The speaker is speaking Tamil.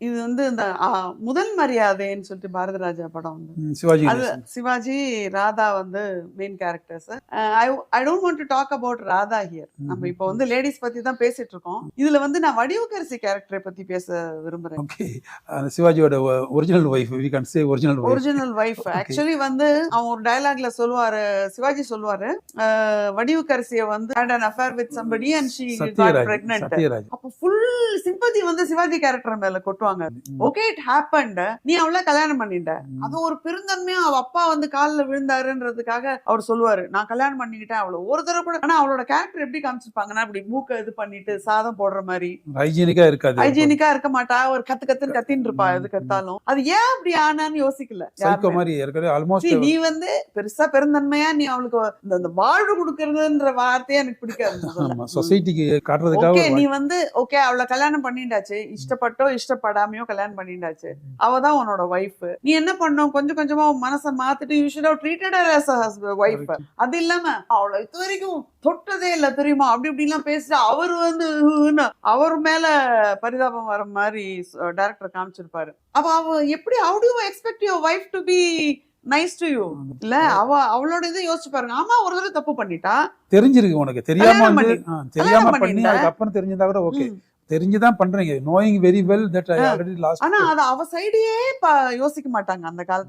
இது வந்து இந்த முதல் மரியாதைன்னு சொல்லிட்டு பாரதி ராஜா படம் வந்து. சிவாஜி அது. சிவாஜி ராதா வந்து main characters I I don't want to talk about Radha here நம்ம இப்போ வந்து லேடிஸ் பத்தி தான் பேசிட்டு இருக்கோம். இதுல வந்து நான் வடிவுக்கரசி கேரக்டரை பத்தி பேச விரும்புறேன். ஓகே. சிவாஜியோட original wife we can say original wife original wife actually வந்து அவன் ஒரு டயலாக்ல சொல்லுவாரு சிவாஜி சொல்லுவாரு வடிவுக்கரசிய வந்து with somebody and she got Sathyaraj pregnant. Sathyaraj. அப்ப ஃபுல் சிம்பதி வந்து சிவாஜி கேரக்டர் மேல கொட்டுவாங்க. ம், ஓகே இட் ஹேப்பன்ட் நீ அவள கல்யாணம் பண்ணிட்ட. அது ஒரு பெருந்தன்மையா அவ அப்பா வந்து கால்ல விழுந்தாருன்றதுக்காக அவர் சொல்லுவாரு. நான் கல்யாணம் பண்ணிக்கிட்டேன் அவள. ஒரு தடவை கூட ஆனா அவளோட கேரக்டர் எப்படி காமிச்சிருப்பாங்கன்னா இப்படி மூக்க இது பண்ணிட்டு சாதம் போடுற மாதிரி. ஹைஜீனிக்கா இருக்காது. ஹைஜீனிக்கா இருக்க மாட்டா. ஒரு கத்து கத்துன்னு கத்தின்னு இருப்பா ம், எதுக்கு எடுத்தாலும். அது ஏன் அப்படி ஆனான்னு யோசிக்கல நீ வந்து பெருசா பெருந்தன்மையா நீ அவளுக்கு இந்த வாழ்வு கொடுக்கறதுன்ற வார்த்தையே எனக்கு பிடிக்காது சொசைட்டிக்கு காட்டுறதுக்காக நீ வந்து ஓகே அவளை கல்யாணம் பண்ணிண்டாச்சு இஷ்டப்பட்டோ இஷ்டப்படாமையோ கல்யாணம் பண்ணிண்டாச்சு அவ தான் உன்னோட ஒய்ஃப் நீ என்ன பண்ணும் கொஞ்சம் கொஞ்சமா மனசை மாத்திட்டு you should have treated a wife. அது இல்லாம அவளை இது வரைக்கும் தொட்டதே இல்ல தெரியுமா? அப்படி இப்படி எல்லாம் பேசிட்டு அவர் வந்து அவர் மேல பரிதாபம் வர மாதிரி டைரக்டர் காமிச்சிருப்பாரு. அப்ப அவ எப்படி how to expect your wife to be nice to you இல்ல அவ அவளோட இதை யோசிச்சு பாருங்க. ஆமா ஒரு தடவை தப்பு பண்ணிட்டா? தெரிஞ்சிருக்கு உனக்கு. தெரியாம தெரியாம பண்ணி? அதுக்கப்புறம் தெரிஞ்சதா கூட ஓகே ம். தெரிஞ்சுதான் பண்றீங்க knowing very well that I. Already lost ஆனா அது அவ சைடையே யோசிக்க மாட்டாங்க அந்த காலத்துல